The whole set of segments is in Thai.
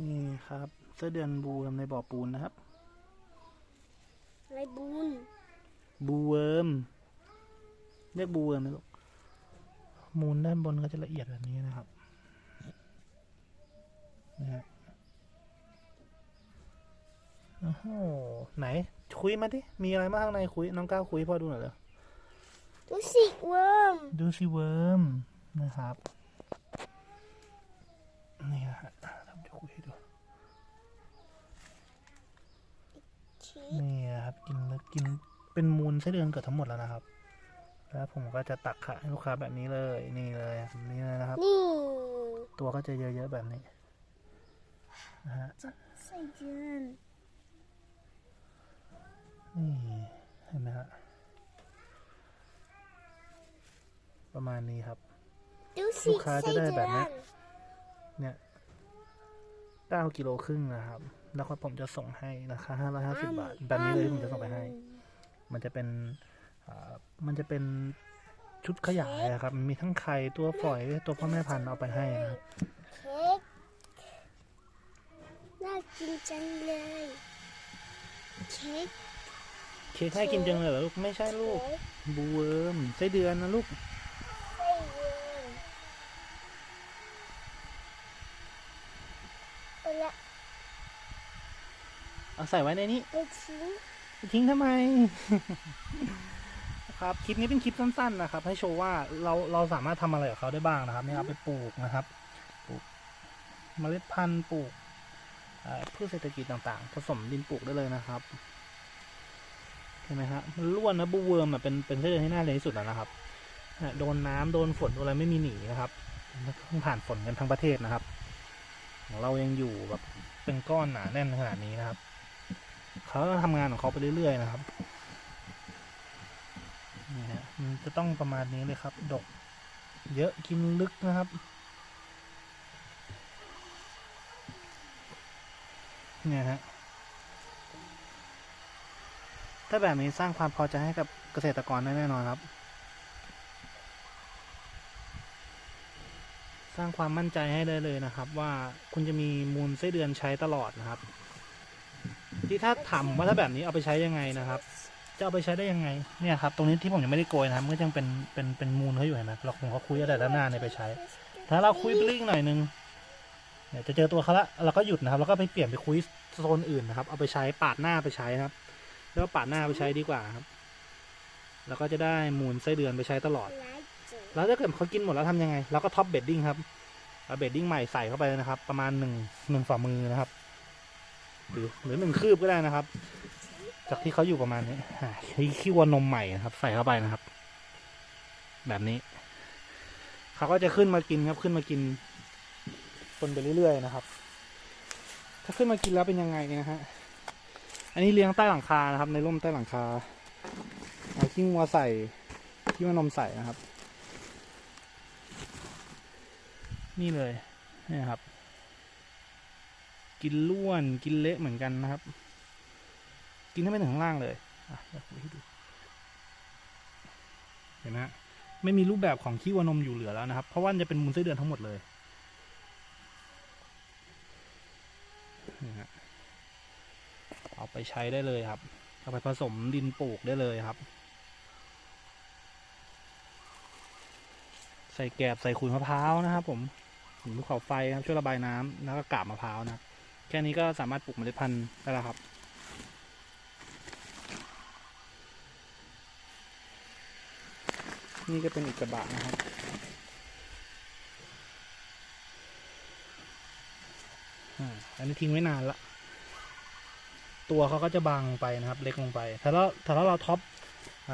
นี่ครับไส้เดือนบูทำในบ่อปูนนะครับไรบูนบูเวิร์มเรียกบูเวิร์มนะลูกมูลด้านบนก็จะละเอียดแบบนี้นะครับนะฮะโอ้โหไหน คุยมาดิมีอะไรบ้างข้างในคุยน้องก้าวคุยให้พ่อดูหน่อยเลยดูสิเวิร์มดูสิเวิร์มนะครับ นี่นะฮะทำจะคุยให้ดู ชี นี่นะครับ กินแล้วกินเป็นมูลไส้เดือนเกือบทั้งหมดแล้วนะครับ แล้วผมก็จะตักขายให้ลูกค้าแบบนี้เลยนี่เลยแบบนี้เลยนะครับ นี่ตัวก็จะเยอะๆแบบนี้นะฮะไส้เดือนนี่เห็นไหมฮะประมาณนี้ครับดูสิลูกค้าจะได้แบบนี้ไส้เดือนเนี่ยเก้ากิโลครึ่งนะครับ แล้วก็ผมจะส่งให้ราคาห้าร้อยห้าสิบบาท แบบนี้เลยที่ผมจะส่งไปให้ มันจะเป็นอ่ามันจะเป็นชุดขยายอะครับมันมีทั้งไข่ตัวฝอยตัวพ่อแม่พันธุ์เอาไปให้นะครับเค้กน่ากินจังเลยเค้กเค้กให้กินจังเลยเหรอลูก ไม่ใช่ลูกเค้กบูเวิร์มไส้เดือนนะลูก ไส้เดือนเอาละ เอาใส่ไว้ในนี้ไปทิ้งทิ้งทำไม ครับ คลิปนี้เป็นคลิปสั้นๆนะครับ ให้โชว์ว่าเราเราสามารถทำอะไรกับเขาได้บ้างนะครับเนี่ยเอาไปปลูกนะครับ ปลูกเมล็ดพันธุ์ปลูกเอ่อพืชเศรษฐกิจต่างๆ ผสมดินปลูกได้เลยนะครับเห็นไหมฮะมันล้วนนะบูเวิร์มอะเป็นเป็นไส้เดือนที่น่าเลี้ยงที่สุดแล้วนะครับเนี่ยโดนน้ำโดนฝนโดนอะไรไม่มีหนีนะครับต้องผ่านฝนกันทั้งประเทศนะครับ ของเรายังอยู่แบบเป็นก้อนหนาแน่นขนาดนี้นะครับ เขาก็ทำงานของเขาไปเรื่อยๆนะครับนี่ฮะมันจะต้องประมาณนี้เลยครับ ดก เยอะกินลึกนะครับ เนี่ยฮะถ้าแบบนี้สร้างความพอใจให้กับเกษตรกรได้แน่นอนครับ สร้างความมั่นใจให้ได้เลยนะครับ ว่าคุณจะมีมูลไส้เดือนใช้ตลอดนะครับ ที่ถ้าถามว่าถ้าแบบนี้เอาไปใช้ยังไงนะครับ จะเอาไปใช้ได้ยังไงเนี่ยครับตรงนี้ที่ผมยังไม่ได้โกยนะครับมันก็ยังเป็นเป็นเป็นมูลเขาอยู่เห็นไหมเราผมเขาคุยแต่ด้านหน้าเนี่ยไปใช้ ถ้าเราคุยไปเรื่อยหน่อยนึงเนี่ยจะเจอตัวเขาละเราก็หยุดนะครับแล้วก็ไปเปลี่ยนไปคุยโซนอื่นนะครับ เอาไปใช้ปาดหน้าไปใช้นะครับแล้วปาดหน้าไปใช้ดีกว่าครับ แล้วก็จะได้มูลไส้เดือนไปใช้ตลอด แล้วถ้าเกิดเขากินหมดแล้วทำยังไงเราก็ท็อปเบดดิ้งครับเอาเบดดิ้งใหม่ใส่เข้าไปนะครับ ประมาณหนึ่งหนึ่งฝ่ามือนะครับ หรือหรือหนึ่งคืบก็ได้นะครับ จากที่เขาอยู่ประมาณนี้อ่าขี้วัวนมใหม่นะครับ ใส่เข้าไปนะครับ แบบนี้เขาก็จะขึ้นมากินครับ ขึ้นมากินคนไปเรื่อยๆนะครับ ถ้าขึ้นมากินแล้วเป็นยังไงนะฮะอันนี้เลี้ยงใต้หลังคานะครับ ในร่มใต้หลังคาเอาขี้วัวใส่ขี้วัวนมใส่นะครับ นี่เลยนี่ครับ กินล้วนกินเละเหมือนกันนะครับ กินให้ไปถึงข้างล่างเลยอะเดี๋ยวผมให้ดูเห็นไหมฮะไม่มีรูปแบบของขี้วัวนมอยู่เหลือแล้วนะครับ เพราะว่าจะเป็นมูลไส้เดือนทั้งหมดเลยนะเอาไปใช้ได้เลยครับ เอาไปผสมดินปลูกได้เลยครับ ใส่แกบใส่ขุยมะพร้าวนะครับ ผมขุยภูเขาไฟครับช่วยระบายน้ำแล้วก็กาบมะพร้าวนะครับ แค่นี้ก็สามารถปลูกเมล็ดพันธุ์ได้แล้วครับ นี่ก็เป็นอีกกระบะนะครับ อันนี้ทิ้งไว้นานละ ตัวเขาก็จะบางไปนะครับ เล็กลงไป ถ้าเราถ้าเราท็อป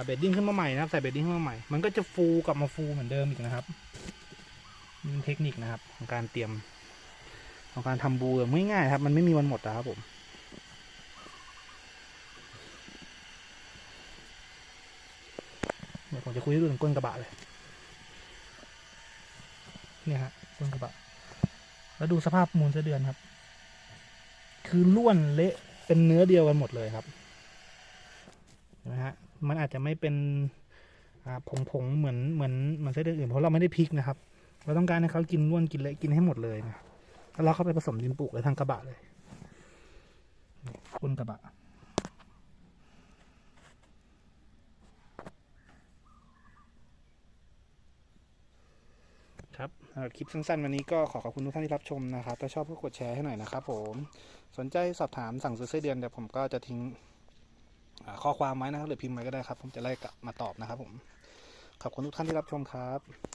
เบดดิ้งขึ้นมาใหม่นะครับ ใส่เบดดิ้งขึ้นมาใหม่ มันก็จะฟูกลับมาฟูเหมือนเดิมอีกนะครับนี่เป็นเทคนิคนะครับของการเตรียม ของการทำบูแบบง่ายๆครับ มันไม่มีวันหมดนะครับผมเดี๋ยวผมจะคุยให้ดูถึงก้นกระบะเลยเนี่ยฮะก้นกระบะ แล้วดูสภาพมูลไส้เดือนครับ คือล้วนเละเป็นเนื้อเดียวกันหมดเลยครับเห็นไหมฮะมันอาจจะไม่เป็นอ่าผงๆเหมือนเหมือนเหมือนไส้เดือนอื่นเพราะเราไม่ได้พริกนะครับ เราต้องการให้เขากินล้วนกินเละกินให้หมดเลยนะ แล้วเราเข้าไปผสมดินปลูกเลยทางกระบะเลยนี่ก้นกระบะครับคลิปสั้นๆ วันนี้ก็ขอขอบคุณทุกท่านที่รับชมนะครับถ้าชอบก็กดแชร์ให้หน่อยนะครับผม สนใจสอบถามสั่งซื้อไส้เดือนเดี๋ยวผมก็จะทิ้งข้อความไว้นะครับหรือพิมพ์ไว้ก็ได้ครับ ผมจะไล่กลับมาตอบนะครับผม ขอบคุณทุกท่านที่รับชมครับ